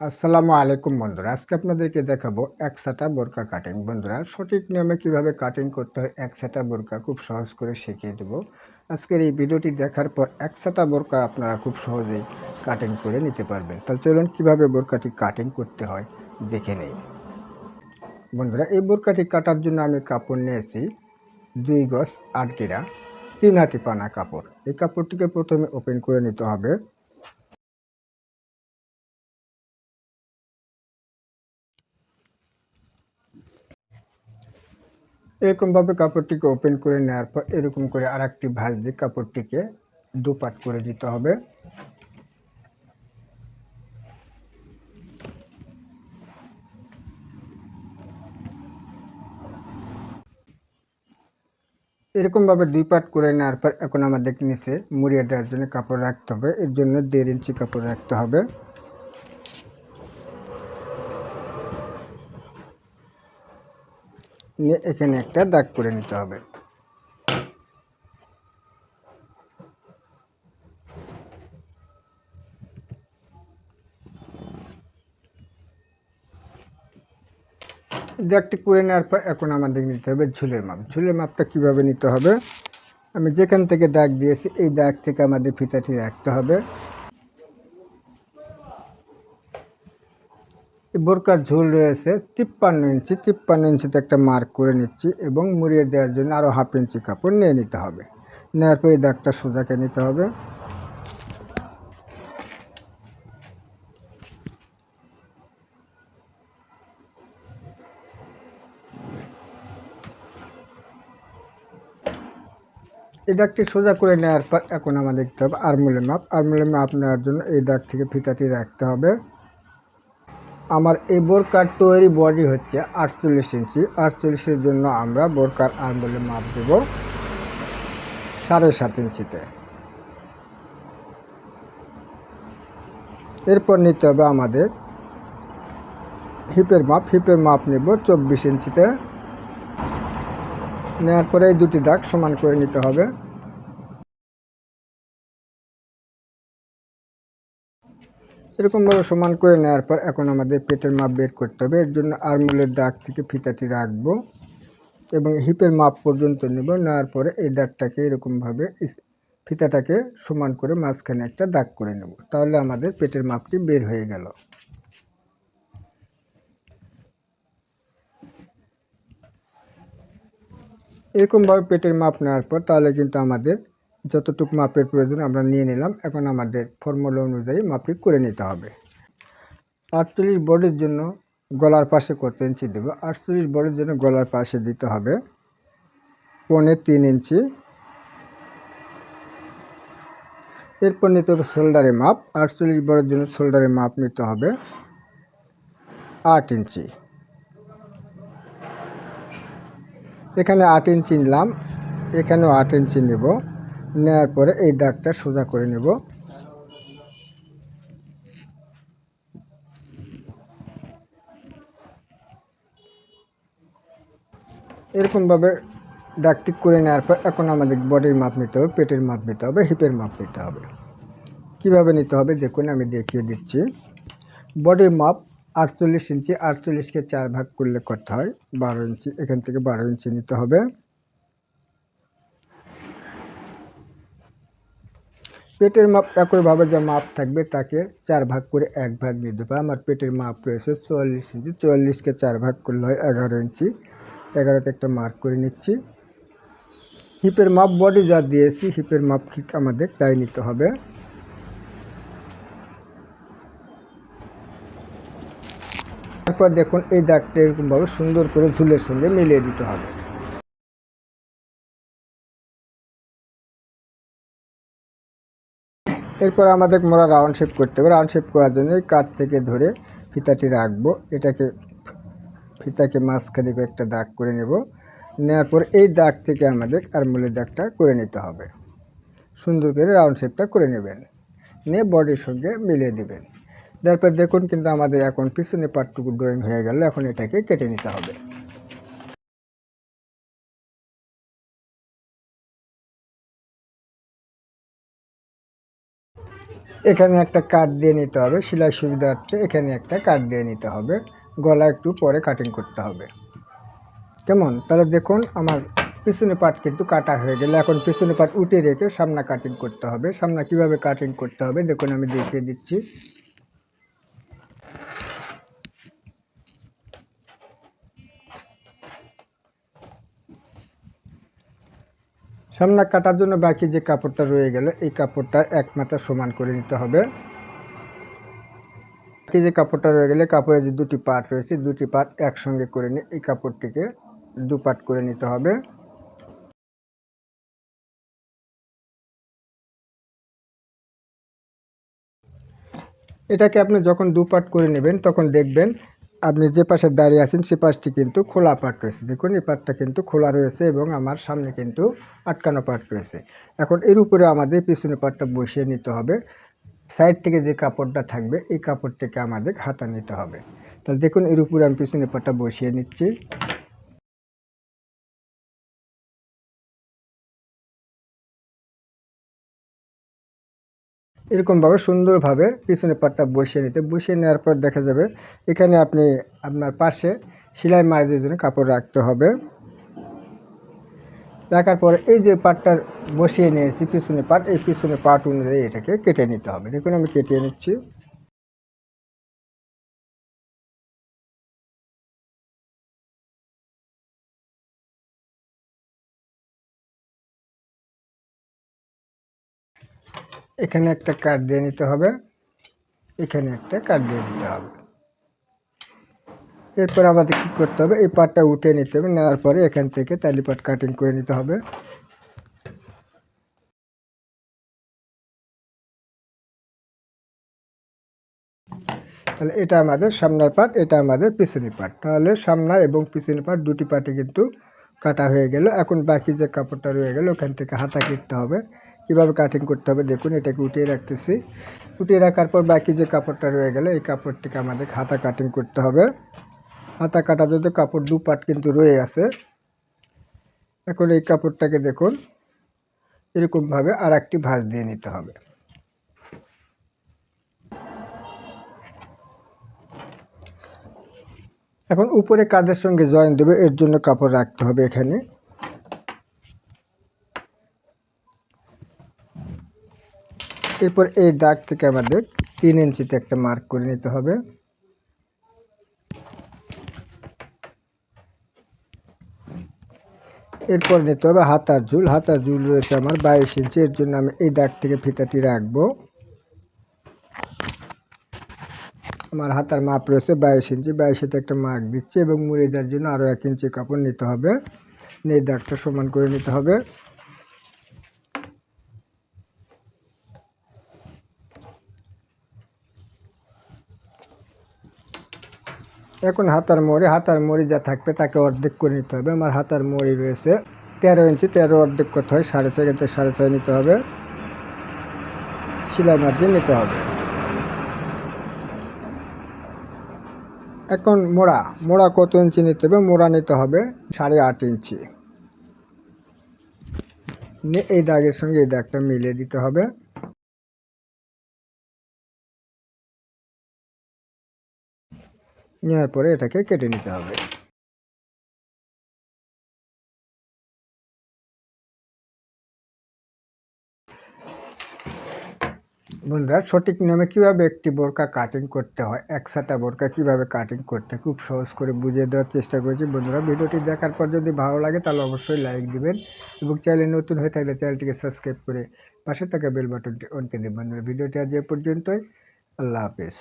আসসালামু আলাইকুম বন্ধুরা, আজকে আপনাদেরকে দেখাবো এক একসাটা বোরকা কাটিং বন্ধুরা, সঠিক নিয়মে কীভাবে কাটিং করতে হয় এক একসাটা বোরকা খুব সহজ করে শিখিয়ে দেব। আজকের এই ভিডিওটি দেখার পর এক একসাটা বোরকা আপনারা খুব সহজেই কাটিং করে নিতে পারবেন। তাহলে চলুন কীভাবে বোরকাটি কাটিং করতে হয় দেখে নেই। বন্ধুরা, এই বোরকাটি কাটার জন্য আমি কাপড় নিয়েছি দুই গজ আট গিরা, তিন হাতি পানা কাপড়। এই কাপড়টিকে প্রথমে ওপেন করে নিতে হবে। এরকমভাবে কাপড়টিকে ওপেন করে নেওয়ার পর এরকম করে আর একটি ভাঁজ দিয়ে কাপড়টিকে দুপাট করে দিতে হবে। এরকমভাবে দুই পাট করে নেওয়ার পর এখন আমাদের নিচে মুড়িয়ে দেওয়ার জন্য কাপড় রাখতে হবে। এর জন্য দেড় ইঞ্চি কাপড় রাখতে হবে। নিয়ে এখানে একটা দাগ করে নিতে হবে। দাগটি করে নেওয়ার পর এখন আমাদের নিতে হবে ঝুলের মাপ। ঝুলের মাপটা কীভাবে নিতে হবে? আমি যেখান থেকে দাগ দিয়েছি, এই দাগ থেকে আমাদের ফিতাটি রাখতে হবে। বোরকার ঝোল রয়েছে, তিপ্পান্ন ইঞ্চি, তিপ্পান্ন ইঞ্চিতে একটা মার্ক করে নিচ্ছি এবং মুড়িয়ে দেওয়ার জন্য আরও হাফ ইঞ্চি কাপড় নিয়ে নিতে হবে। নেওয়ার পর এই দাগটা সোজাকে নিতে হবে। এই দাগটি সোজা করে নেওয়ার পর এখন আমাদের দেখতে হবে আরমুলের মাপ আরমুলের মাপ নেওয়ার জন্য এই দাগ থেকে ফিতাটি রাখতে হবে। আমার এই বোরকার তৈরি বডি হচ্ছে আটচল্লিশ ইঞ্চি। আটচল্লিশের জন্য আমরা বোরকার আরমুলের মাপ দেব সাড়ে সাত ইঞ্চিতে। এরপর নিতে হবে আমাদের হিপের মাপ। হিপের মাপ নেব চব্বিশ ইঞ্চিতে। নেওয়ার পরে এই দুটি দাগ সমান করে নিতে হবে। এরকমভাবে সমান করে নেওয়ার পর এখন আমাদের পেটের মাপ বের করতে হবে। এর জন্য আরমুলের দাগ থেকে ফিতাটি রাখব এবং হিপের মাপ পর্যন্ত নেব। নেওয়ার পরে এই দাগটাকে এরকমভাবে ফিতাটাকে সমান করে মাঝখানে একটা দাগ করে নেব। তাহলে আমাদের পেটের মাপটি বের হয়ে গেল। এরকমভাবে পেটের মাপ নেওয়ার পর তাহলে কিন্তু আমাদের যতটুকু মাপের প্রয়োজন আমরা নিয়ে নিলাম। এখন আমাদের ফর্মুলা অনুযায়ী মাপটি করে নিতে হবে। আটচল্লিশ বডির জন্য গলার পাশে কত ইঞ্চি দেব? আটচল্লিশ বডির জন্য গলার পাশে দিতে হবে পনে তিন ইঞ্চি। এরপর নিতে হবে শোল্ডারে মাপ। আটচল্লিশ বডির জন্য শোল্ডারে মাপ নিতে হবে আট ইঞ্চি। এখানে আট ইঞ্চি নিলাম, এখানেও আট ইঞ্চি নেব। নেওয়ার পরে এই দাগটা সোজা করে নেব। এরকমভাবে দাগটি করে নেওয়ার পর এখন আমাদের বডির মাপ নিতে হবে, পেটের মাপ নিতে হবে, হিপের মাপ নিতে হবে। কীভাবে নিতে হবে দেখুন, আমি দেখিয়ে দিচ্ছি। বডির মাপ আটচল্লিশ ইঞ্চি, আটচল্লিশকে চার ভাগ করলে করতে হয়? বারো ইঞ্চি, এখান থেকে বারো ইঞ্চি নিতে হবে। পেটের মাপ একইভাবে যা মাপ থাকবে তাকে চার ভাগ করে এক ভাগ নিয়ে দেবে আমার পেটের মাপ রয়েছে চুয়াল্লিশ ইঞ্চি। চুয়াল্লিশকে চার ভাগ করলে হয় এগারো ইঞ্চি। এগারোতে একটা মার্ক করে নিচ্ছি। হিপের মাপ বডি যা দিয়েছি হিপের মাপ ঠিক আমাদের তাই নিতে হবে। তারপর দেখুন এই দাগটা এরকমভাবে সুন্দর করে ঝুলের সঙ্গে মিলিয়ে দিতে হবে। এরপর আমাদের মোড়া রাউন্ড শেপ করতে হবে। রাউন্ড শেপ করার জন্য কাঠ থেকে ধরে ফিতাটি রাখব। এটাকে, ফিতাকে মাঝখানে একটা দাগ করে নেব। নেওয়ার পর এই দাগ থেকে আমাদের আর মূলের দাগটা করে নিতে হবে। সুন্দর করে রাউন্ড শেপটা করে নেবেন। নিয়ে বডির সঙ্গে মিলিয়ে দেবেন। তারপর দেখুন কিন্তু আমাদের এখন পিছনে পাটটুকু ড্রয়িং হয়ে গেল। এখন এটাকে কেটে নিতে হবে। এখানে একটা কাট দিয়ে নিতে হবে, সেলাই সুবিধার্থে এখানে একটা কাট দিয়ে নিতে হবে, গলা একটু পরে কাটিং করতে হবে। কেমন? তাহলে দেখুন, আমার পিছনে পাট কিন্তু কাটা হয়ে গেলে, এখন পিছনে পাট উঠে রেখে সামনা কাটিং করতে হবে। সামনা কীভাবে কাটিং করতে হবে, দেখুন আমি দেখিয়ে দিচ্ছি। সামনা কাটার জন্য বাকি যে কাপড়টা রয়ে গেল, এই কাপড়টা এক মাথা সমান করে নিতে হবে। বাকি যে কাপড়টা রয়ে গেলে, কাপড়ের যে দুটি পার্ট রয়েছে, দুটি পার্ট একসঙ্গে করে নিয়ে এই কাপড়টিকে দু পার্ট করে নিতে হবে। এটাকে আপনি যখন দু পার্ট করে নেবেন, তখন দেখবেন আপনি যে পাশে দাঁড়িয়ে আছেন, সে পাশটি কিন্তু খোলা পাট রয়েছে। দেখুন, এই পাটটা কিন্তু খোলা রয়েছে এবং আমার সামনে কিন্তু আটকানো পাট রয়েছে। এখন এর উপরে আমাদের পিছনে পাটটা বসিয়ে নিতে হবে। সাইড থেকে যে কাপড়টা থাকবে, এই কাপড়টাকে আমাদের হাতা নিতে হবে। তাহলে দেখুন, এর উপরে আমি পিছনে পাটটা বসিয়ে নিচ্ছি। এরকমভাবে সুন্দরভাবে পিছনে পাটটা বসিয়ে নিতে, বসিয়ে নেওয়ার পর দেখা যাবে এখানে আপনি আপনার পাশে সেলাই মারিদের জন্য কাপড় রাখতে হবে। রাখার পর এই যে পাটটা বসিয়ে নিয়েছি পিছনে পাট, এই পিছনে পাট অনুযায়ী এটাকে কেটে নিতে হবে। দেখুন আমি কেটে নিচ্ছি। এখানে একটা কাট দিয়ে নিতে হবে, এখানে একটা কাট দিয়ে দিতে হবে। এরপর আমাদের কী করতে হবে? এই পাটটা উঠে নিতে হবে, নেওয়ার পরে এখান থেকে তালি পাট কাটিং করে নিতে হবে। তাহলে এটা আমাদের সামনের পাট এটা আমাদের পিছনের পাট তাহলে সামনা এবং পিছনের পাট দুটি পাটে কিন্তু কাটা হয়ে গেল। এখন বাকি যে কাপড়টা রয়ে গেল, ওখান থেকে হাতা কিনতে হবে। কীভাবে কাটিং করতে হবে? দেখুন, এটাকে উঠিয়ে রাখতেছি। উঠিয়ে রাখার পর বাকি যে কাপড়টা রয়ে গেল, এই কাপড়টিকে আমাদের হাতা কাটিং করতে হবে। হাতা কাটা যদি কাপড় দু পাট কিন্তু রয়ে আছে, এখন এই কাপড়টাকে দেখুন, এরকমভাবে আর একটি ভাঁজ দিয়ে নিতে হবে। এখন উপরে কাদের সঙ্গে জয়েন দেবে, এর জন্য কাপড় রাখতে হবে এখানে। এরপর এই দাগ থেকে আমাদের তিন ইঞ্চিতে একটা মার্ক করে নিতে হবে। এরপর নিতে হবে হাতার ঝুল। হাতার ঝুল রয়েছে আমার বাইশ ইঞ্চি, এর জন্য আমি এই দাগ থেকে ফিতাটি রাখব। আমার হাতার মাপ রয়েছে বাইশ ইঞ্চি, বাইশেতে একটা মার্ক দিচ্ছে এবং মুড়ি দেওয়ার জন্য আরও এক ইঞ্চি কাপড় নিতে হবে। নিয়ে দাগটা সমান করে নিতে হবে। এখন হাতার মোড়ে, হাতার মোড়ি যা থাকবে তাকে অর্ধেক করে নিতে হবে। আমার হাতার মোড়ি রয়েছে তেরো ইঞ্চি, তেরো অর্ধেক করতে হয়, সাড়ে ছয় কিন্তু সাড়ে ছয় নিতে হবে। সেলাই মার্জিন নিতে হবে। এখন মোড়া মোড়া কত ইঞ্চি নিতে হবে? মোড়া নিতে হবে সাড়ে আট ইঞ্চি। এই দাগের সঙ্গে এই দাগটা মিলিয়ে দিতে হবে। নেওয়ার পরে এটাকে কেটে নিতে হবে। বন্ধুরা, সঠিক নিয়মে কীভাবে একটি বোরকা কাটিং করতে হয় একসাথে বোরকা কীভাবে কাটিং করতে খুব সহজ করে বুঝিয়ে দেওয়ার চেষ্টা করেছি। বন্ধুরা, ভিডিওটি দেখার পর যদি ভালো লাগে, তাহলে অবশ্যই লাইক দিবেন এবং চ্যানেল নতুন হয়ে থাকলে চ্যানেলটিকে সাবস্ক্রাইব করে পাশে থাকা বেল বাটনটি অন করে দেবেন। বন্ধুরা, ভিডিওটি আজ এ পর্যন্তই। আল্লাহ হাফেজ।